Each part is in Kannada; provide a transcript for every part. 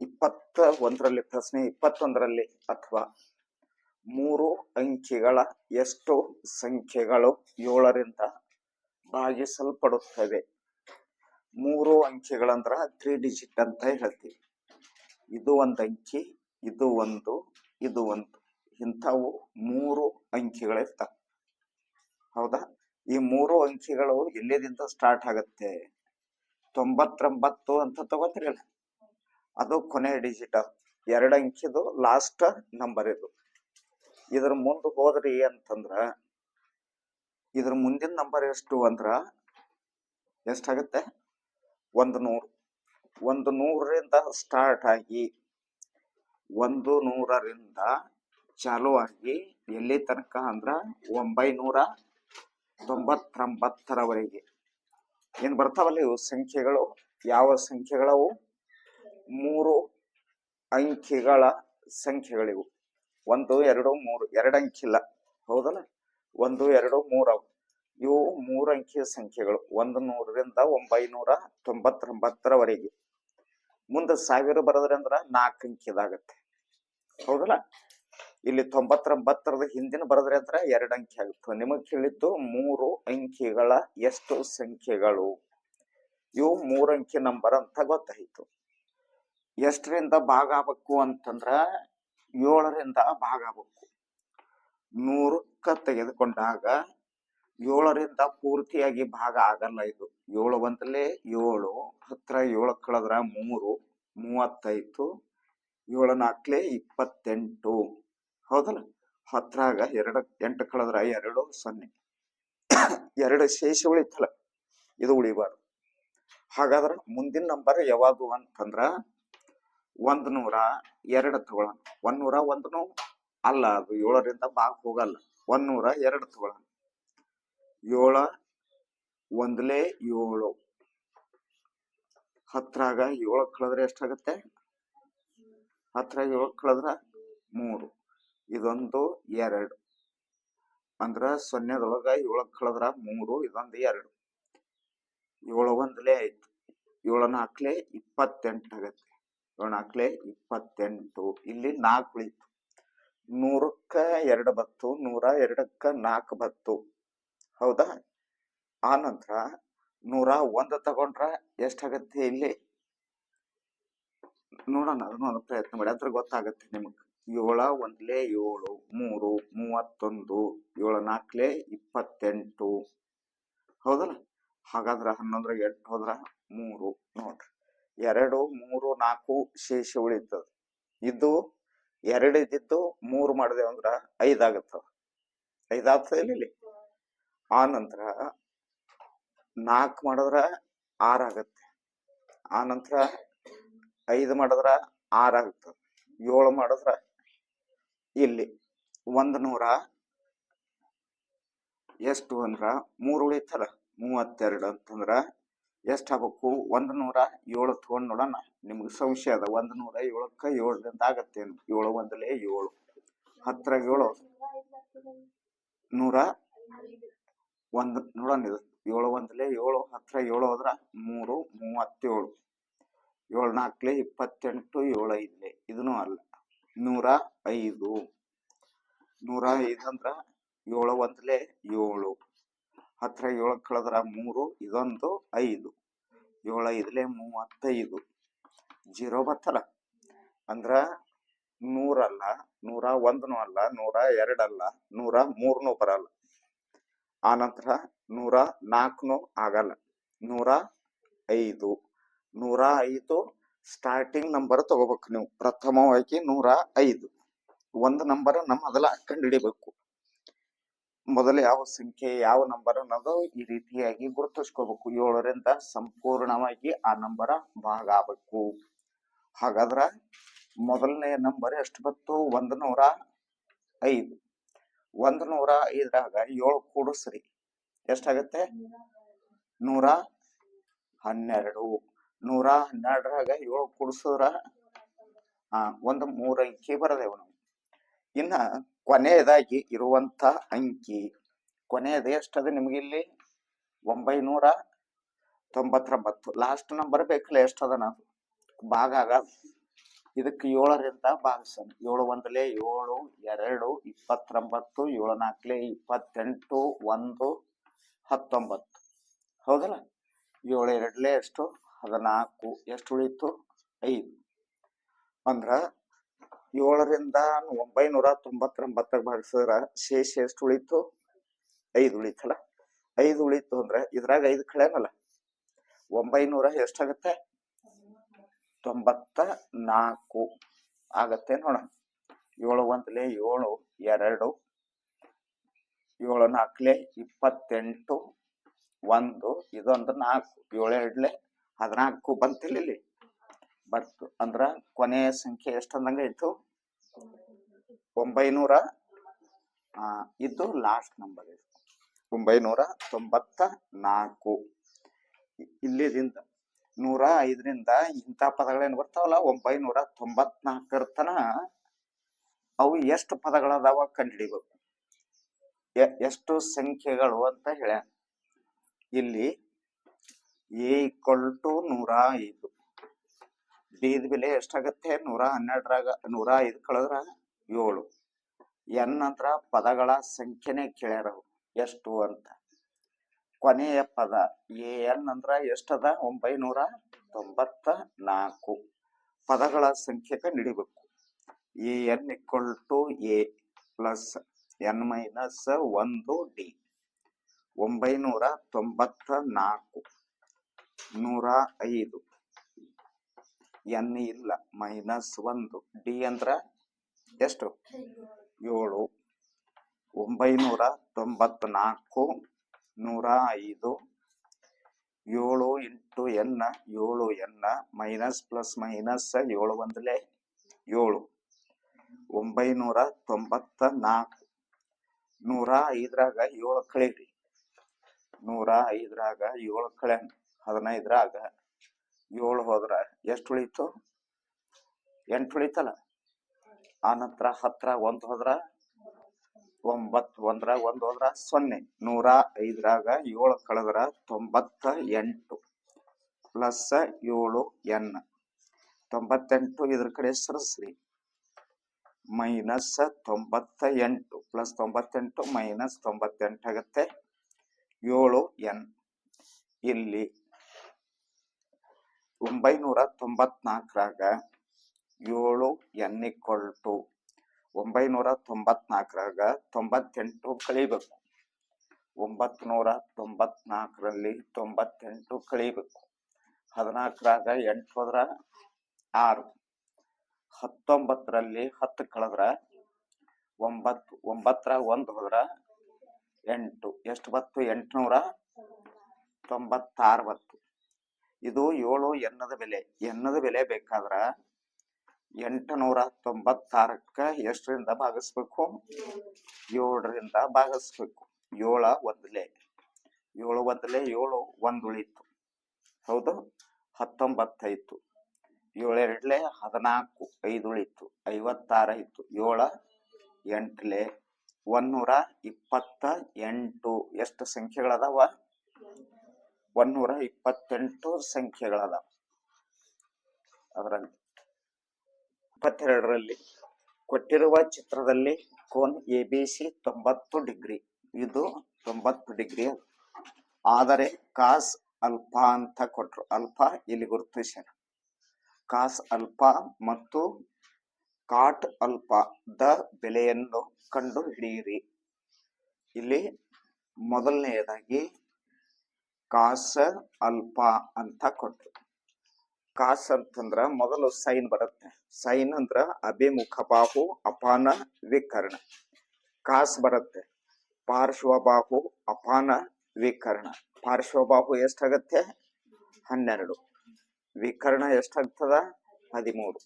ಇಪ್ಪತ್ತ ಒಂದರಲ್ಲಿ ಪ್ರಶ್ನೆ ಇಪ್ಪತ್ತೊಂದರಲ್ಲಿ ಅಥವಾ ಮೂರು ಅಂಕಿಗಳ ಎಷ್ಟು ಸಂಖ್ಯೆಗಳು ಏಳರಿಂದ ಭಾಗಿಸಲ್ಪಡುತ್ತವೆ? ಮೂರು ಅಂಕಿಗಳಂದ್ರ ತ್ರೀ ಡಿಜಿಟ್ ಅಂತ ಹೇಳ್ತೀವಿ. ಇದು ಒಂದು ಅಂಕಿ, ಇದು ಒಂದು ಇದು ಒಂದು. ಇಂಥವು ಮೂರು ಅಂಕಿಗಳಿರ್ತಾವ. ಹೌದಾ? ಈ ಮೂರು ಅಂಕಿಗಳು ಎಲ್ಲಿದಿಂದ ಸ್ಟಾರ್ಟ್ ಆಗುತ್ತೆ? ತೊಂಬತ್ತೊಂಬತ್ತು ಅಂತ ತಗೋತಿರಲ್ಲ? ಅದು ಕೊನೆ ಡಿಜಿಟ್ ಎರಡು ಅಂಕಿದು ಲಾಸ್ಟ್ ನಂಬರ್ ಇದು. ಇದ್ರ ಮುಂದೆ ಹೋದ್ರಿ ಅಂತಂದ್ರ, ಇದ್ರ ಮುಂದಿನ ನಂಬರ್ ಎಷ್ಟು ಅಂದ್ರ, ಎಷ್ಟಾಗತ್ತೆ? ಒಂದು ನೂರು. ಒಂದು ನೂರರಿಂದ ಸ್ಟಾರ್ಟ್ ಆಗಿ, ಒಂದು ನೂರರಿಂದ ಚಾಲು ಆಗಿ ಎಲ್ಲಿ ತನಕ ಅಂದ್ರ ಒಂಬೈನೂರ ತೊಂಬತ್ತೊಂಬತ್ತರವರೆಗೆ. ಏನ್ ಬರ್ತಾವಲ್ಲ ಇವು ಸಂಖ್ಯೆಗಳು? ಯಾವ ಸಂಖ್ಯೆಗಳವು? ಮೂರು ಅಂಕಿಗಳ ಸಂಖ್ಯೆಗಳಿವು. ಒಂದು, ಎರಡು, ಮೂರು, ಎರಡು ಅಂಕಿಲ್ಲ. ಹೌದಲ್ಲ? ಒಂದು, ಎರಡು, ಮೂರು ಅವು. ಇವು ಮೂರು ಅಂಕಿಯ ಸಂಖ್ಯೆಗಳು. ಒಂದು ನೂರರಿಂದ ಒಂಬೈನೂರ ತೊಂಬತ್ತೊಂಬತ್ತರವರೆಗೆ. ಮುಂದೆ ಸಾವಿರ ಅಂದ್ರ ನಾಲ್ಕು ಅಂಕಿದಾಗತ್ತೆ. ಹೌದಲ್ಲ? ಇಲ್ಲಿ ತೊಂಬತ್ತೊಂಬತ್ತರದ ಹಿಂದಿನ ಬರೆದ್ರೆ ಅಂದ್ರೆ ಎರಡು ಅಂಕಿ ಆಗುತ್ತೆ. ನಿಮಗೆ ಕೇಳಿದ್ದು ಮೂರು ಅಂಕಿಗಳ ಎಷ್ಟು ಸಂಖ್ಯೆಗಳು? ಇವು ಮೂರಂಕಿ ನಂಬರ್ ಅಂತ ಗೊತ್ತಾಯ್ತು. ಎಷ್ಟರಿಂದ ಭಾಗ ಆಗ್ಬೇಕು ಅಂತಂದ್ರ ಏಳರಿಂದ ಭಾಗ ಆಗ್ಬೇಕು ನೂರಕ್ಕ ತೆಗೆದುಕೊಂಡಾಗ ಏಳರಿಂದ ಪೂರ್ತಿಯಾಗಿ ಭಾಗ ಆಗಲ್ಲ ಇದು. ಏಳು ಒಂದಲೇ ಏಳು, ಹತ್ರ ಏಳು ಕಳೆದ್ರ ಮೂರು, ಮೂವತ್ತೈದು, ಏಳು ನಾಲ್ಕಲೆ ಇಪ್ಪತ್ತೆಂಟು. ಹೌದಲ್ಲ? ಹತ್ರಾಗ ಎರಡು, ಎಂಟು ಕಳೆದ್ರ ಎರಡು, ಸೊನ್ನೆ. ಎರಡು ಶೇಷ ಉಳಿತಲ್ಲ? ಇದು ಉಳಿಬಾರ್ದು. ಹಾಗಾದ್ರೆ ಮುಂದಿನ ನಂಬರ್ ಯಾವುದು ಅಂತಂದ್ರ ಒಂದ್ ನೂರ ಎರಡು ತಗೊಳ್ಳೋಣ ಒಂದ್ ನೂರ ಒಂದ್ನು ಅಲ್ಲ, ಅದು ಏಳರಿಂದ ಭಾಗ ಹೋಗಲ್ಲ. ಒಂದ್ ನೂರ ಎರಡು ತಗೊಳ್ಳೋಣ ಏಳ, ಒಂದ್ಲೇ ಏಳು. ಹತ್ರಾಗ ಏಳು ಕಳೆದ್ರೆ ಎಷ್ಟಾಗತ್ತೆ? ಹತ್ರಾಗ ಏಳು ಕಳೆದ್ರ ಮೂರು. ಇದೊಂದು ಎರಡು. ಅಂದ್ರ ಸೊನ್ನೆದೊಳಗ ಏಳು ಕಳೆದ್ರ ಮೂರು, ಇದೊಂದು ಎರಡು. ಏಳು ಒಂದ್ಲೇ ಆಯ್ತು ಏಳು ನಾಲ್ಕಲೇ ಇಪ್ಪತ್ತೆಂಟು ಆಗತ್ತೆ ಏಳು ನಾಲ್ಕಲೆ ಇಪ್ಪತ್ತೆಂಟು, ಇಲ್ಲಿ ನಾಲ್ಕು ಉಳಿತು ನೂರಕ್ಕ ಎರಡು ಬತ್ತು, ನೂರ ಎರಡಕ್ಕ ನಾಲ್ಕು ಬತ್ತು. ಹೌದಾ? ಆ ನಂತರ ನೂರ ಒಂದು ತಗೊಂಡ್ರ ಎಷ್ಟಾಗತ್ತೆ ಇಲ್ಲಿ? ನೋಡೋಣ ಅದನ್ನೊಂದು ಪ್ರಯತ್ನ ಮಾಡಿ. ಅದ್ರ ಗೊತ್ತಾಗತ್ತೆ ನಿಮಗೆ. ಏಳ, ಒಂದ್ಲೆ ಏಳು, ಮೂರು, ಮೂವತ್ತೊಂದು, ಏಳು ನಾಲ್ಕಲೆ ಇಪ್ಪತ್ತೆಂಟು. ಹೌದಲ್ಲ? ಹಾಗಾದ್ರೆ ಹನ್ನೊಂದ್ರ ಎಂಟು ಹೋದ್ರ ಮೂರು. ನೋಡ್ರಿ. ಎರಡು, ಮೂರು, ನಾಲ್ಕು ಶೇಷ ಉಳಿತದ ಇದು ಎರಡು ಇದ್ದಿದ್ದು ಮೂರು ಮಾಡಿದೆವು ಅಂದ್ರ ಐದಾಗತ್ತ ಆಗತ್ತವ ಐದ್ ಆಗ್ತದ ಇಲ್ಲಿ? ಆ ನಂತರ ನಾಲ್ಕು ಮಾಡಿದ್ರ ಆರಾಗತ್ತೆ ಆ ನಂತರ ಐದು ಮಾಡಿದ್ರ ಆರ್ ಆಗ್ತದ ಏಳು ಮಾಡಿದ್ರ ಇಲ್ಲಿ ಒಂದ್ ನೂರ ಎಷ್ಟು ಅಂದ್ರ ಮೂರು ಉಳಿತಲ್ಲ ಮೂವತ್ತೆರಡು ಅಂತಂದ್ರ ಎಷ್ಟ್ ಆಗ್ಬೇಕು ಒಂದು ನೂರ ಏಳು ತೊಗೊಂಡು ನೋಡೋಣ ನಿಮ್ಗೆ ಸಂಶಯ ಅದ ಒಂದು ನೂರ ಏಳಕ್ಕ ಏಳರಿಂದ ಆಗತ್ತೆ ಏಳು ಒಂದಲೇ ಏಳು. ಹತ್ರಾಗ ಏಳು. ನೂರ ಒಂದು ನೋಡೋಣ ಇದು. ಏಳು ಒಂದಲೇ ಏಳು ಹತ್ತಿರ ಏಳು ಹೋದ್ರ ಮೂರು ಮೂವತ್ತೇಳು. ಏಳು ನಾಲ್ಕಲೆ ಇಪ್ಪತ್ತೆಂಟು, ಏಳು ಐದ್ಲೆ. ಇದನ್ನು ಅಲ್ಲ. ನೂರ ಐದು. ನೂರ ಐದು ಅಂದ್ರ ಏಳು ಒಂದಲೆ ಏಳು. ಹತ್ರ ಏಳು ಕಳೆದ್ರ ಮೂರು, ಇದೊಂದು ಐದು. ಏಳು ಐದ್ಲೆ ಮೂವತ್ತೈದು. ಜೀರೋ ಬತ್ತಲ್ಲ. ಅಂದ್ರ ನೂರಲ್ಲ, ನೂರ ಒಂದನು ಅಲ್ಲ, ನೂರ ಎರಡಲ್ಲ, ನೂರ ಮೂರ್ನು ಬರಲ್ಲ. ಆ ನಂತರ ನೂರ ನಾಲ್ಕನು ಆಗಲ್ಲ. ನೂರ ಐದು. ನೂರ ಐದು ಸ್ಟಾರ್ಟಿಂಗ್ ನಂಬರ್ ತಗೋಬೇಕು ನೀವು. ಪ್ರಥಮವಾಗಿ ನೂರ ಐದು. ಒಂದು ನಂಬರ್ ನಮ್ಮ ಮೊದಲ ಕಂಡುಹಿಡಿಬೇಕು ಮೊದಲು ಯಾವ ಸಂಖ್ಯೆ, ಯಾವ ನಂಬರ್ ಅನ್ನೋದು ಈ ರೀತಿಯಾಗಿ ಗುರುತಿಸ್ಕೋಬೇಕು. ಏಳರಿಂದ ಸಂಪೂರ್ಣವಾಗಿ ಆ ನಂಬರ ಭಾಗ ಆಗ್ಬೇಕು ಹಾಗಾದ್ರ ಮೊದಲನೇ ನಂಬರ್ ಎಷ್ಟು ಬತ್ತು ಒಂದ್ ನೂರ ಐದು. ಒಂದ್ ನೂರ ಐದರಾಗ ಏಳು ಕೂಡಿಸ್ರಿ ಎಷ್ಟಾಗತ್ತೆ? ನೂರ ಹನ್ನೆರಡು. ನೂರ ಹನ್ನೆರಡರಾಗ ಏಳು ಕೂಡಿಸಿದ್ರ? ಆ, ಒಂದು ಮೂರ ಅಂಕಿ ಬರದೇವು ನಾವು. ಇನ್ನ ಕೊನೆಯದಾಗಿ ಇರುವಂತ ಅಂಕಿ. ಕೊನೆಯದು ನಿಮ್ಗೆ ಇಲ್ಲಿ? ಒಂಬೈನೂರ ತೊಂಬತ್ತೊಂಬತ್ತು. ಲಾಸ್ಟ್ ನಂಬರ್ ಬೇಕಲ್ಲ ಎಷ್ಟದ ನಾವು ಭಾಗ ಆಗ ಇದಕ್ಕೆ ಏಳರಿಂದ ಭಾಗಿಸೋಣ. ಏಳು ಒಂದಲೇ ಏಳು, ಎರಡು, ಇಪ್ಪತ್ತೊಂಬತ್ತು, ಏಳು ನಾಲ್ಕಲೆ ಇಪ್ಪತ್ತೆಂಟು, ಒಂದು, ಹತ್ತೊಂಬತ್ತು. ಹೌದಲ್ಲ? ಏಳು ಎರಡಲೇ ಎಷ್ಟು? ಹದಿನಾಲ್ಕು. ಎಷ್ಟು ಉಳಿತು ಐದು. ಅಂದ್ರ ಏಳರಿಂದ ಒಂಬೈನೂರ ತೊಂಬತ್ತೊಂಬತ್ತಕ್ಕೆ ಭಾಗಿಸಿದ್ರ ಶೇಷ ಎಷ್ಟು ಉಳಿತು? ಐದು ಉಳಿತಲ್ಲ? ಐದು ಉಳಿತು ಅಂದ್ರೆ ಇದ್ರಾಗ ಐದು ಕಳೆನಲ್ಲ? ಒಂಬೈನೂರ ಎಷ್ಟಾಗತ್ತೆ? ತೊಂಬತ್ತ ನಾಲ್ಕು. ಆಗತ್ತೆ ನೋಡ. ಏಳು ಒಂದ್ಲೆ ಏಳು, ಎರಡು. ಏಳು ನಾಲ್ಕಲೆ ಇಪ್ಪತ್ತೆಂಟು. ಒಂದು, ಇದೊಂದು ನಾಲ್ಕು. ಏಳು ಎರಡ್ಲೆ ಹದಿನಾಲ್ಕು. ಬಂತಿಲ್ಲ ಇಲ್ಲಿ? ಬರ್ತು ಅಂದ್ರ ಕೊನೆಯ ಸಂಖ್ಯೆ ಎಷ್ಟಂದಂಗ ಇತ್ತು? ಒಂಬೈನೂರ ಇದು ಲಾಸ್ಟ್ ನಂಬರ್ ಇದು ಒಂಬೈನೂರ ತೊಂಬತ್ತ ನಾಲ್ಕು. ಇಲ್ಲಿದಿಂದ ನೂರ ಐದರಿಂದ ಇಂಥ ಪದಗಳೇನು ಬರ್ತಾವಲ್ಲ, ಒಂಬೈನೂರ ತೊಂಬತ್ನಾಲ್ಕರ ತನ ಅವು ಎಷ್ಟು ಪದಗಳದಾವ ಕಂಡುಹಿಡಿಬೇಕು? ಎಷ್ಟು ಸಂಖ್ಯೆಗಳು ಅಂತ ಹೇಳ ಇಲ್ಲಿ ಎ ಟು ನೂರ ಐದು. ಡಿದ ಬೆಲೆ ಎಷ್ಟಾಗತ್ತೆ? ನೂರ ಹನ್ನೆರಡರಾಗ, ನೂರ ಐದು ಕಳೆದ್ರ ಏಳು. ಎನ್ ಅಂದ್ರ ಪದಗಳ ಸಂಖ್ಯೆನೆ ಕೇಳ್ಯಾರ. ಎಷ್ಟು ಅಂತ. ಕೊನೆಯ ಪದ, ಎ ಎನ್ ಅಂದ್ರ ಎಷ್ಟದ? ಒಂಬೈನೂರ ತೊಂಬತ್ತ ನಾಲ್ಕು ಪದಗಳ ಸಂಖ್ಯೆ ನಡಿಬೇಕು. A N equal to A plus N minus ಒಂದು ಡಿ. ಒಂಬೈನೂರ ತೊಂಬತ್ತ ನಾಲ್ಕು ನೂರ ಐದು. ಎನ್ ಇಲ್ಲ. ಮೈನಸ್ ಒಂದು. ಡಿ ಅಂದ್ರ ಎಷ್ಟು? ಏಳು. ಒಂಬೈನೂರ ತೊಂಬತ್ನಾಲ್ಕು. ನೂರ ಐದು. ಏಳು ಇಂಟು ಎನ್, ಏಳು ಎನ್, ಮೈನಸ್ ಪ್ಲಸ್ ಮೈನಸ್ ಏಳು ಒಂದಲೇ ಏಳು. ಒಂಬೈನೂರ ತೊಂಬತ್ತ ನಾಲ್ಕು ನೂರ ಐದರಾಗ ಏಳು ಕಳೀರಿ. ನೂರ ಐದರಾಗ ಏಳು ಕಳೆ ಹದಿನೈದರಾಗ ಏಳು ಹೋದ್ರ ಎಷ್ಟು ಉಳಿತು? ಎಂಟು ಉಳಿತಲ್ಲ? ಆನಂತರ ಹತ್ರ ಒಂದು ಹೋದ್ರ ಒಂಬತ್ತು ಒಂದ್ರ ಒಂದು ಹೋದ್ರ ಸೊನ್ನೆ. ನೂರ ಐದರಾಗ ಏಳು ಕಳೆದ್ರ ತೊಂಬತ್ತ ಎಂಟು ಪ್ಲಸ್ ಏಳು ಎನ್. ತೊಂಬತ್ತೆಂಟು ಇದ್ರ ಕಡೆ ಸರಸ್ರಿ. ಮೈನಸ್ ತೊಂಬತ್ತ ಎಂಟು ಪ್ಲಸ್ ತೊಂಬತ್ತೆಂಟು ಮೈನಸ್ ತೊಂಬತ್ತೆಂಟು ಆಗತ್ತೆ ಏಳು ಎನ್. ಇಲ್ಲಿ ಒಂಬೈನೂರ ತೊಂಬತ್ನಾಲ್ಕರಾಗ ಏಳು ಎನ್ ಇಕ್ವಲ್ ಟು ಒಂಬೈನೂರ ತೊಂಬತ್ನಾಲ್ಕರಾಗ ತೊಂಬತ್ತೆಂಟು ಕಳಿಬೇಕು. ಒಂಬತ್ತು ನೂರ ತೊಂಬತ್ನಾಲ್ಕರಲ್ಲಿ ತೊಂಬತ್ತೆಂಟು ಕಳಿಬೇಕು. ಹದಿನಾಲ್ಕರಾಗ ಎಂಟು ಹೋದ್ರ ಆರು. ಹತ್ತೊಂಬತ್ತರಲ್ಲಿ ಹತ್ತು ಕಳೆದ್ರ ಒಂಬತ್ತು ಒಂಬತ್ತರ ಒಂದು ಹೋದ್ರ ಎಂಟು. ಎಷ್ಟು ಬತ್ತು? ಎಂಟುನೂರ ತೊಂಬತ್ತಾರು ಬತ್ತು ಇದು ಏಳು ಎನ್ನದ ಬೆಲೆ. ಎನ್ನದ ಬೆಲೆ ಬೇಕಾದ್ರ ಎಂಟುನೂರ ತೊಂಬತ್ತಾರಕ್ಕ ಎಷ್ಟರಿಂದ ಭಾಗಿಸ್ಬೇಕು? ಏಳರಿಂದ ಭಾಗಿಸ್ಬೇಕು. ಏಳ ಒಂದಲೇ. ಏಳು ಒಂದಲೆ, ಏಳು ಒಂದು ಉಳಿತು ಹೌದು? ಹತ್ತೊಂಬತ್ತಾಯ್ತು ಏಳೆರಡ್ಲೆ, ಹದಿನಾಲ್ಕು ಐದು ಉಳಿತು ಐವತ್ತಾರು ಆಯ್ತು ಏಳ, ಎಂಟ್ಲೆ. ಒಂದೂರ ಇಪ್ಪತ್ತ ಎಂಟು. ಎಷ್ಟು ಸಂಖ್ಯೆಗಳದಾವ? ಒಂದೂರ ಇಪ್ಪತ್ತೆಂಟು ಸಂಖ್ಯೆಗಳದಾವ ಅದರಲ್ಲಿ. ಇಪ್ಪತ್ತೆರಡರಲ್ಲಿ ಕೊಟ್ಟಿರುವ ಚಿತ್ರದಲ್ಲಿ ಕೋನ್ ಎ ಬಿ ಸಿ ತೊಂಬತ್ತು ಡಿಗ್ರಿ. ಇದು ತೊಂಬತ್ತು ಡಿಗ್ರಿ ಆದರೆ ಕಾಸ್ ಅಲ್ಫಾ ಅಂತ ಕೊಟ್ರು. ಅಲ್ಫಾ ಇಲ್ಲಿ ಗುರುತಿಸ್ಯಾರ ಕಾಸ್ ಅಲ್ಫಾ ಮತ್ತು ಕಾಟ್ ಅಲ್ಪ ದ ಬೆಲೆಯನ್ನು ಕಂಡು ಹಿಡಿಯಿರಿ. ಇಲ್ಲಿ ಮೊದಲನೆಯದಾಗಿ ಕಾಸ ಅಲ್ಪ ಅಂತ ಕೊಟ್ಟು ಕಾಸ್ ಅಂತಂದ್ರ ಮೊದಲು ಸೈನ್ ಬರುತ್ತೆ. ಸೈನ್ ಅಂದ್ರ ಅಭಿಮುಖ ಬಾಹು, ಅಪಾನ ವಿಕರ್ಣ. ಕಾಸ್ ಬರುತ್ತೆ. ಪಾರ್ಶ್ವಬಾಹು ಅಪಾನ ವಿಕರ್ಣ. ಪಾರ್ಶ್ವಬಾಹು ಎಷ್ಟಾಗತ್ತೆ? ಹನ್ನೆರಡು. ವಿಕರ್ಣ ಎಷ್ಟಾಗ್ತದ? ಹದಿಮೂರು.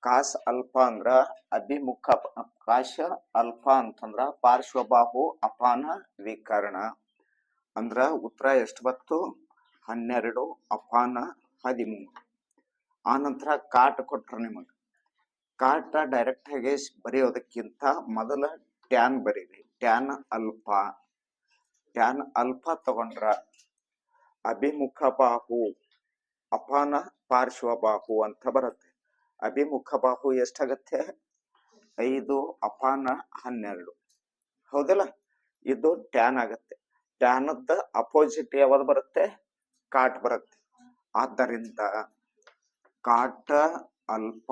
ಕಾಸ್ ಅಲ್ಪ ಅಂದ್ರ ಅಭಿಮುಖ, ಕಾಶ ಅಲ್ಪ ಅಂತಂದ್ರ ಪಾರ್ಶ್ವಬಾಹು ಅಪಾನ ವಿಕರ್ಣ. ಅಂದ್ರ ಉತ್ತರ ಎಷ್ಟು ಬತ್ತು? ಹನ್ನೆರಡು ಅಪಾನ ಹದಿಮೂರು. ಆನಂತರ ಕಾಟ್ ಕೊಟ್ರು ನಿಮಗೆ. ಕಾಟ ಡೈರೆಕ್ಟ್ ಸ್- ಬರೆಯೋದಕ್ಕಿಂತ ಮೊದಲ ಟ್ಯಾನ್ ಬರೀರಿ. ಟ್ಯಾನ್ ಅಲ್ಪ. ಟ್ಯಾನ್ ಅಲ್ಪ ತಗೊಂಡ್ರ ಅಭಿಮುಖ ಬಾಹು ಅಪಾನ ಪಾರ್ಶ್ವ ಬಾಹು ಅಂತ ಬರುತ್ತೆ. ಅಭಿಮುಖ ಬಾಹು ಎಷ್ಟಾಗತ್ತೆ ಐದು ಅಪಾನ ಹನ್ನೆರಡು. ಹೌದಲ್ಲ? ಇದು ಟ್ಯಾನ್ ಆಗತ್ತೆ. ಟ್ಯಾನದ ಅಪೋಸಿಟ್ ಯಾವ್ದು ಬರುತ್ತೆ? ಕಾಟ್ ಬರುತ್ತೆ. ಆದ್ದರಿಂದ ಕಾಟ ಅಲ್ಪ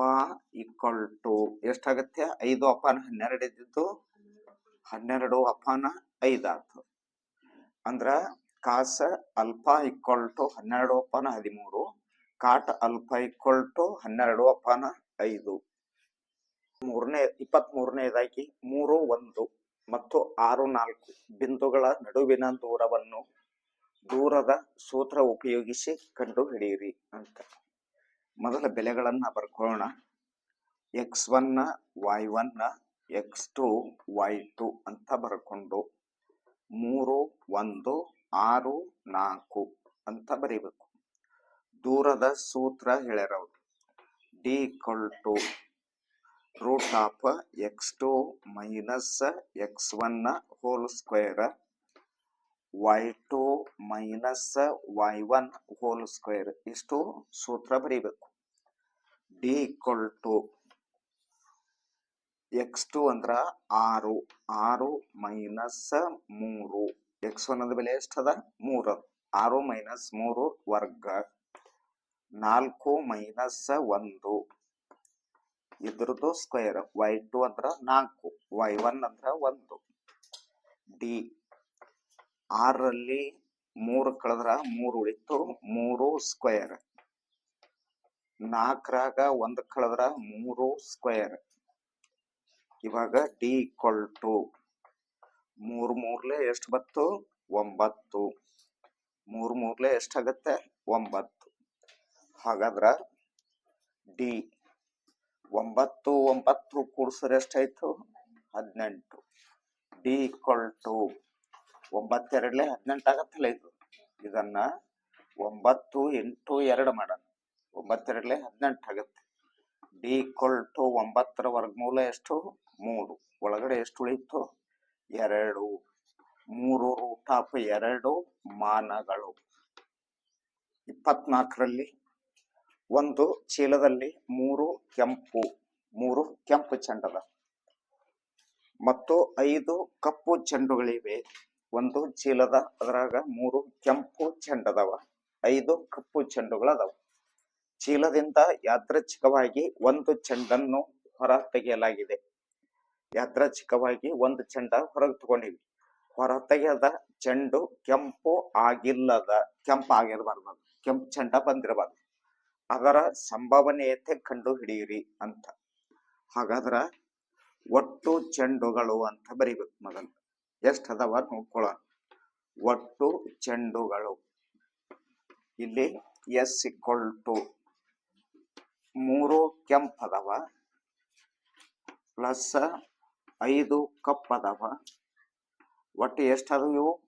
ಈಕ್ವಲ್ ಟು ಎಷ್ಟಾಗತ್ತೆ? ಐದು ಅಪಾನ ಹನ್ನೆರಡು ಇದ್ದಿದ್ದು ಹನ್ನೆರಡು ಅಪಾನ ಐದಾತು ಅಂದ್ರ ಕಾಸ ಅಲ್ಫಾ ಈಕ್ವಲ್ ಟು ಹನ್ನೆರಡು ಅಪಾನ ಹದಿಮೂರು, ಕಾಟ್ ಅಲ್ಪ ಈಕ್ವಲ್ ಟು ಹನ್ನೆರಡು ಅಪಾನ ಐದು. ಮೂರನೇ ಇಪ್ಪತ್ತ್ ಮೂರನೇದಾಗಿ ಮೂರು ಒಂದು. ಮತ್ತು ಆರು ನಾಲ್ಕು ಬಿಂದುಗಳ ನಡುವಿನ ದೂರವನ್ನು ದೂರದ ಸೂತ್ರ ಉಪಯೋಗಿಸಿ ಕಂಡು ಹಿಡಿಯಿರಿ ಅಂತ. ಮೊದಲ ಬೆಲೆಗಳನ್ನ ಬರ್ಕೊಳ್ಳೋಣ. X ಒನ್ನ Y ಒನ್ನ X two Y two ಅಂತ ಬರ್ಕೊಂಡು ಮೂರು, ಒಂದು, ಆರು, ನಾಲ್ಕು ಅಂತ ಬರೀಬೇಕು. ದೂರದ ಸೂತ್ರ ಹೇಳ್ಯಾರವ್ರು D equal to root of x two minus x one whole square y two minus y one whole square. ಇಷ್ಟು ಸೂತ್ರ ಬರೀಬೇಕು. D equal to x two ಅಂದ್ರ ಆರು. ಆರು ಮೈನಸ್ ಮೂರು. ಎಕ್ಸ್ ಒನ್ ಬೆಲೆ ಎಷ್ಟದ ಮೂರು. ಆರು ಮೈನಸ್ ಮೂರು ವರ್ಗ. ನಾಲ್ಕು ಮೈನಸ್ ಒಂದು. ಇದ್ರದ್ದು ಸ್ಕ್ವೇರ್ ವೈ ಟು ಅಂದ್ರ ನಾಲ್ಕು ವೈ ಒನ್ ಅಂದ್ರ ಒಂದು. ಡಿ ಆರಲ್ಲಿ ಮೂರು ಕಳೆದ್ರ ಮೂರು ಉಳಿತು ಮೂರು ಸ್ಕ್ವೇರ್ ನಾಲ್ಕರಾಗ ಒಂದು ಕಳೆದ್ರ ಮೂರು ಸ್ಕ್ವೇರ್ ಇವಾಗ ಡಿ ಈಕ್ವಲ್ ಟು ಮೂರ್ ಮೂರ್ಲೆ ಎಷ್ಟು ಬತ್ತು ಒಂಬತ್ತು. ಮೂರ್ ಮೂರ್ಲೆ ಎಷ್ಟಾಗತ್ತೆ ಒಂಬತ್ತು. ಹಾಗಾದ್ರ ಡಿ ಒಂಬತ್ತು ಒಂಬತ್ತು ಕೂಡ್ಸಿದ್ರೆ ಎಷ್ಟಾಯ್ತು? ಹದಿನೆಂಟು. ಡಿ ಈಕ್ವಲ್ ಟು ಒಂಬತ್ತೆರಡ್ಲೆ ಹದಿನೆಂಟು ಆಗತ್ತಲ್ಲ ಇದು? ಇದನ್ನ ಒಂಬತ್ತು ಎಂಟು ಎರಡು ಮಾಡೋಣ. ಒಂಬತ್ತೆರಡ್ಲೆ ಹದಿನೆಂಟು ಆಗತ್ತೆ. ಡಿ ಈಕ್ವಲ್ ಟು ಒಂಬತ್ತರ ವರ್ಗಮೂಲ ಎಷ್ಟು? ಮೂರು. ಒಳಗಡೆ ಎಷ್ಟು ಉಳಿತು ಎರಡು. ಮೂರು ರೂಟ್ ಆಫ್ ಎರಡು ಮಾನಗಳು. ಇಪ್ಪತ್ನಾಲ್ಕರಲ್ಲಿ ಒಂದು ಚೀಲದಲ್ಲಿ ಮೂರು ಕೆಂಪು ಮೂರು ಕೆಂಪು ಚೆಂಡದ. ಮತ್ತು ಐದು ಕಪ್ಪು ಚೆಂಡುಗಳಿವೆ. ಒಂದು ಚೀಲದ ಅದರಾಗ ಮೂರು ಕೆಂಪು ಚೆಂಡದವ, ಐದು ಕಪ್ಪು ಚೆಂಡುಗಳದವ. ಚೀಲದಿಂದ ಯಾದೃಚ್ಛಿಕವಾಗಿ ಒಂದು ಚೆಂಡನ್ನು ಹೊರ ತೆಗೆಯಲಾಗಿದೆ ಯಾದೃಚ್ಛಿಕವಾಗಿ ಒಂದು ಚೆಂಡ ಹೊರಗೆ ತಗೊಂಡಿವಿ ಹೊರ ತೆಗೆಯದ ಚೆಂಡು ಕೆಂಪು ಆಗಿಲ್ಲದ, ಕೆಂಪು ಆಗಿರಬಾರ್ದು. ಕೆಂಪು ಚೆಂಡ ಬಂದಿರಬಾರ್ದು. ಅದರ ಸಂಭವನೀಯತೆ ಕಂಡು ಹಿಡಿಯಿರಿ ಅಂತ. ಹಾಗಾದ್ರ ಒಟ್ಟು ಚೆಂಡುಗಳು ಅಂತ ಬರಿಬೇಕು ಮೊದಲು. ಎಷ್ಟು ಅದಾವ ನೋಡ್ಕೊಳ್ಳೋಣ ಒಟ್ಟು ಚೆಂಡುಗಳು. ಇಲ್ಲಿ ಎಸ್ ಇಕ್ವಲ್ ಟು ಮೂರು ಕೆಂಪ್ ಅದಾವ. ಪ್ಲಸ್ ಐದು ಕಪ್ ಅದಾವ. ಒಟ್ಟು ಎಷ್ಟು ಅದಾವ ಇವು?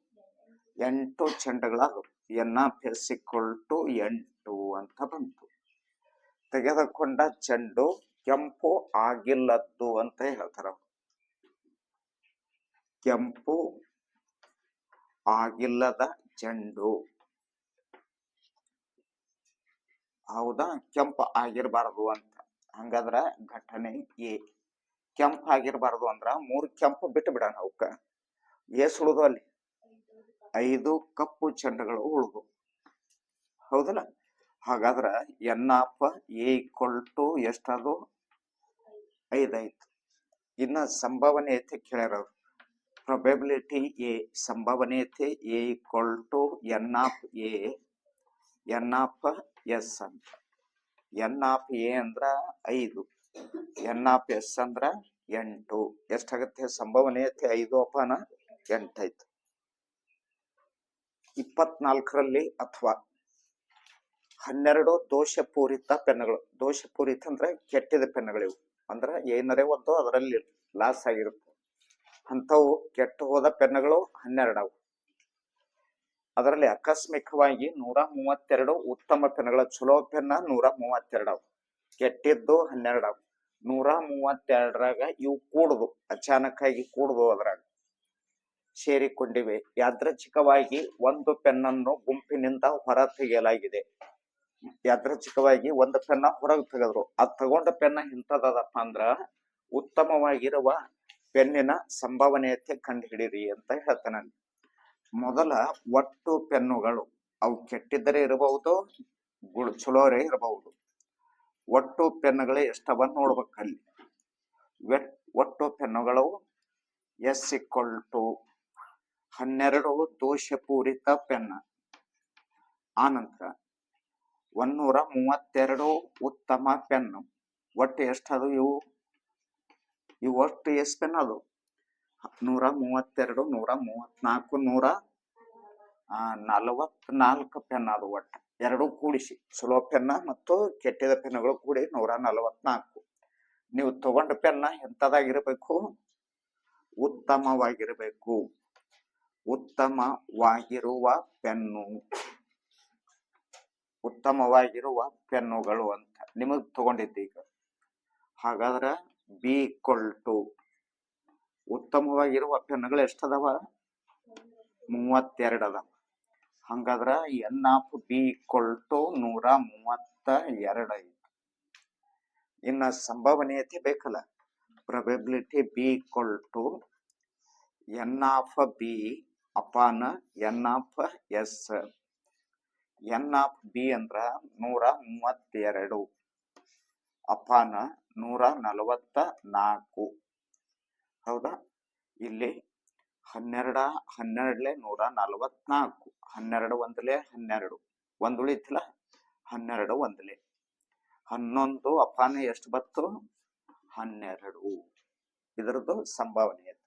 ಎಂಟು ಚೆಂಡುಗಳಾದವು n of S equal to ಎಂಟು ಅಂತ ಬಂತು. ತೆಗೆದುಕೊಂಡ ಚೆಂಡು ಕೆಂಪು ಆಗಿಲ್ಲದ್ದು ಅಂತ ಹೇಳ್ತಾರೆ. ಕೆಂಪು ಆಗಿಲ್ಲದ ಚೆಂಡು. ಹೌದಾ? ಕೆಂಪು ಆಗಿರಬಾರದು ಅಂತ. ಹಂಗಾದ್ರ ಘಟನೆ ಎ. ಕೆಂಪು ಆಗಿರಬಾರದು ಅಂದ್ರ ಮೂರ್ ಕೆಂಪು ಬಿಟ್ಟು ಬಿಡೋಣ ಅವಕ್ಕ. ಎಸ್ ಉಳಿದು ಅಲ್ಲಿ. ಐದು ಕಪ್ಪು ಚೆಂಡುಗಳು ಉಳಿದು. ಹೌದಲ್ಲ? ಹಾಗಾದ್ರ n of A equal to ಎಷ್ಟದು? ಐದಾಯ್ತು ಇನ್ನು ಸಂಭವನೀಯತೆ ಕೇಳ್ಯಾರ ಪ್ರೊಬೆಬಿಲಿಟಿ ಎ ಸಂಭವನೀಯತೆ A equal to n of A n of S ಅಂತ. ಎನ್ ಆಫ್ ಎ ಅಂದ್ರ ಐದು ಎನ್ ಆಫ್ ಎಸ್ ಅಂದ್ರ ಎಂಟು. ಎಷ್ಟಾಗತ್ತೆ? ಸಂಭವನೀಯತೆ ಐದು ಅಪಾನ ಎಂಟಾಯ್ತು ಇಪ್ಪತ್ನಾಲ್ಕರಲ್ಲಿ ಅಥವಾ ಹನ್ನೆರಡು ದೋಷಪೂರಿತ ಪೆನ್ನುಗಳು. ದೋಷಪೂರಿತ ಅಂದ್ರೆ ಕೆಟ್ಟಿದ ಪೆನ್ನುಗಳಿವು. ಅಂದ್ರೆ ಏನರೇ ಒಂದು ಅದರಲ್ಲಿ ಲಾಸ್ ಆಗಿರುತ್ತೆ. ಅಂಥವು ಕೆಟ್ಟು ಹೋದ ಪೆನ್ನುಗಳು ಹನ್ನೆರಡವು ಅದರಲ್ಲಿ ಆಕಸ್ಮಿಕವಾಗಿ ನೂರ ಮೂವತ್ತೆರಡು ಉತ್ತಮ ಪೆನ್ನುಗಳ ಚಲೋ ಪೆನ್ನ ನೂರ ಮೂವತ್ತೆರಡವು ಕೆಟ್ಟಿದ್ದು ಹನ್ನೆರಡವು ನೂರ ಮೂವತ್ತೆರಡರಾಗ ಇವು ಕೂಡುದು. ಅಚಾನಕ್ ಆಗಿ ಕೂಡುದು ಅದ್ರಾಗ. ಸೇರಿಕೊಂಡಿವೆ. ಯಾದೃಚ್ಛಿಕವಾಗಿ ಒಂದು ಪೆನ್ನನ್ನು ಗುಂಪಿನಿಂದ ಹೊರ ತೆಗೆಯಲಾಗಿದೆ ಯಾದೃಚ್ಛಿಕವಾಗಿ ಒಂದು ಪೆನ್ನ ಹೊರಗೆ ತೆಗೆದ್ರು. ಅದ್ ತಗೊಂಡ ಪೆನ್ನ ಇಂಥದಪ್ಪ ಅಂದ್ರ ಉತ್ತಮವಾಗಿರುವ ಪೆನ್ನಿನ ಸಂಭವನೀಯತೆ ಹಿಡೀರಿ ಅಂತ ಹೇಳ್ತಾನೆ ಮೊದಲ ಒಟ್ಟು ಪೆನ್ನುಗಳು ಅವು ಕೆಟ್ಟಿದ್ದರೆ ಇರಬಹುದು ಗುಡ್ ಚಲೋರೇ ಇರಬಹುದು. ಒಟ್ಟು ಪೆನ್ನುಗಳು ಎಷ್ಟವ ನೋಡ್ಬೇಕಲ್ಲಿ? ಒಟ್ಟು ಪೆನ್ನುಗಳು ಎಸ್ ಇಕ್ವಲ್ ಟು ಹನ್ನೆರಡು ದೋಷಪೂರಿತ ಪೆನ್ನ. ಆನಂತರ ಒಂದೂರ ಮೂವತ್ತೆರಡು ಉತ್ತಮ ಪೆನ್ ಒಟ್ಟು ಎಷ್ಟದು ಇವು? ಇವು ಒಟ್ಟು ಎಷ್ಟು ಪೆನ್ ಅದು? ನೂರ ಮೂವತ್ತೆರಡು ನೂರ ಮೂವತ್ನಾಲ್ಕು ನೂರ ನಲವತ್ನಾಲ್ಕು ಪೆನ್ ಅದು ಒಟ್ಟು. ಎರಡು ಕೂಡಿಸಿ. ಚಲೋ ಪೆನ್ನ ಮತ್ತು ಕೆಟ್ಟಿದ ಪೆನ್ಗಳು ಕೂಡಿ ನೂರ ನಲವತ್ನಾಲ್ಕು. ನೀವು ತಗೊಂಡ ಪೆನ್ನ ಎಂಥದಾಗಿರಬೇಕು ಉತ್ತಮವಾಗಿರಬೇಕು. ಉತ್ತಮವಾಗಿರುವ ಪೆನ್ನು. ಉತ್ತಮವಾಗಿರುವ ಪೆನ್ನುಗಳು ಅಂತ ನಿಮಗ್ ತಗೊಂಡಿದ್ದೆ ಈಗ. ಹಾಗಾದ್ರೆ ಬಿ ಈಕ್ವಲ್ ಟು ಉತ್ತಮವಾಗಿರುವ ಪೆನ್ನುಗಳು ಎಷ್ಟದವ? ಮೂವತ್ತೆರಡು ಅದಾವ ಹಂಗಾದ್ರ n of B equal to ನೂರ ಮೂವತ್ತ ಎರಡು ಐತಿ ಇನ್ನ ಸಂಭವನೀಯತೆ ಬೇಕಲ್ಲ. Probability B equal to n of B upon n of S n of B ಅಂದ್ರ ನೂರ ಮೂವತ್ತೆರಡು. ಅಪಾನ ನೂರ ನಲವತ್ತ ನಾಲ್ಕು ಹೌದಾ? ಇಲ್ಲಿ ಹನ್ನೆರಡ, ಹನ್ನೆರಡಲೆ ನೂರ ನಲವತ್ನಾಲ್ಕು. ಹನ್ನೆರಡು ಒಂದಲೆ ಹನ್ನೆರಡು. ಒಂದು ಉಳಿತಿಲ್ಲ ಹನ್ನೆರಡು ಒಂದಲೆ. ಹನ್ನೊಂದು ಅಪಾನ ಎಷ್ಟು ಬತ್ತು ಹನ್ನೆರಡು. ಇದರದ್ದು ಸಂಭಾವನೆ